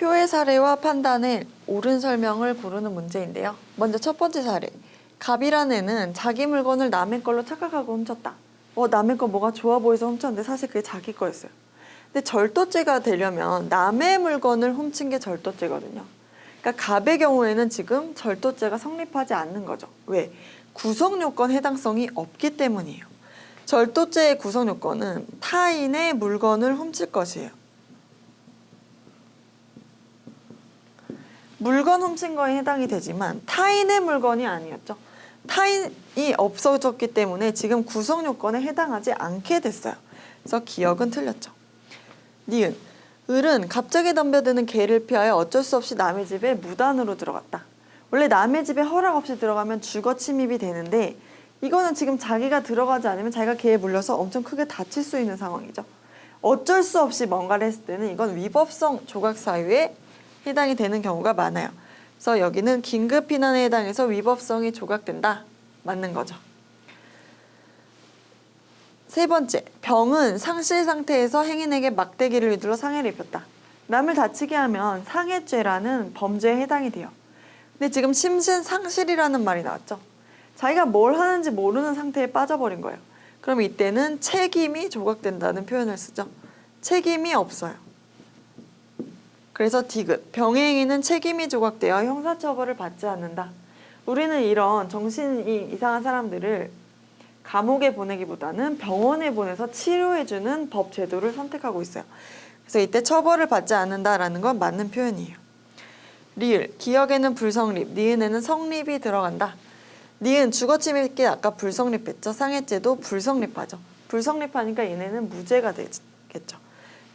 표의 사례와 판단의 옳은 설명을 고르는 문제인데요. 먼저 첫 번째 사례. 갑이라는 애는 자기 물건을 남의 걸로 착각하고 훔쳤다. 어, 남의 거 뭐가 좋아 보여서 훔쳤는데 사실 그게 자기 거였어요. 근데 절도죄가 되려면 남의 물건을 훔친 게 절도죄거든요. 그러니까 갑의 경우에는 지금 절도죄가 성립하지 않는 거죠. 왜? 구성 요건 해당성이 없기 때문이에요. 절도죄의 구성 요건은 타인의 물건을 훔칠 것이에요. 물건 훔친 거에 해당이 되지만 타인의 물건이 아니었죠. 타인이 없어졌기 때문에 지금 구성 요건에 해당하지 않게 됐어요. 그래서 기억은 틀렸죠. 니은 을은 갑자기 덤벼드는 개를 피하여 어쩔 수 없이 남의 집에 무단으로 들어갔다. 원래 남의 집에 허락 없이 들어가면 주거 침입이 되는데 이거는 지금 자기가 들어가지 않으면 자기가 개에 물려서 엄청 크게 다칠 수 있는 상황이죠. 어쩔 수 없이 뭔가를 했을 때는 이건 위법성 조각 사유에 해당이 되는 경우가 많아요. 그래서 여기는 긴급 피난에 해당해서 위법성이 조각된다. 맞는 거죠. 세 번째, 병은 상실 상태에서 행인에게 막대기를 휘둘러 상해를 입혔다. 남을 다치게 하면 상해죄라는 범죄에 해당이 돼요. 근데 지금 심신 상실이라는 말이 나왔죠. 자기가 뭘 하는지 모르는 상태에 빠져버린 거예요. 그럼 이때는 책임이 조각된다는 표현을 쓰죠. 책임이 없어요. 그래서 디귿, 병의 행위는 책임이 조각되어 형사처벌을 받지 않는다. 우리는 이런 정신이 이상한 사람들을 감옥에 보내기보다는 병원에 보내서 치료해주는 법 제도를 선택하고 있어요. 그래서 이때 처벌을 받지 않는다라는 건 맞는 표현이에요. 리을, 기억에는 불성립, 니은에는 성립이 들어간다. 니은 주거침입계 아까 불성립했죠. 상해죄도 불성립하죠. 불성립하니까 얘네는 무죄가 되겠죠.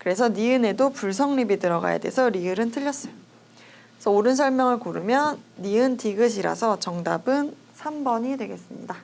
그래서 니은에도 불성립이 들어가야 돼서 리을은 틀렸어요. 그래서 옳은 설명을 고르면 니은 디귿이라서 정답은 3번이 되겠습니다.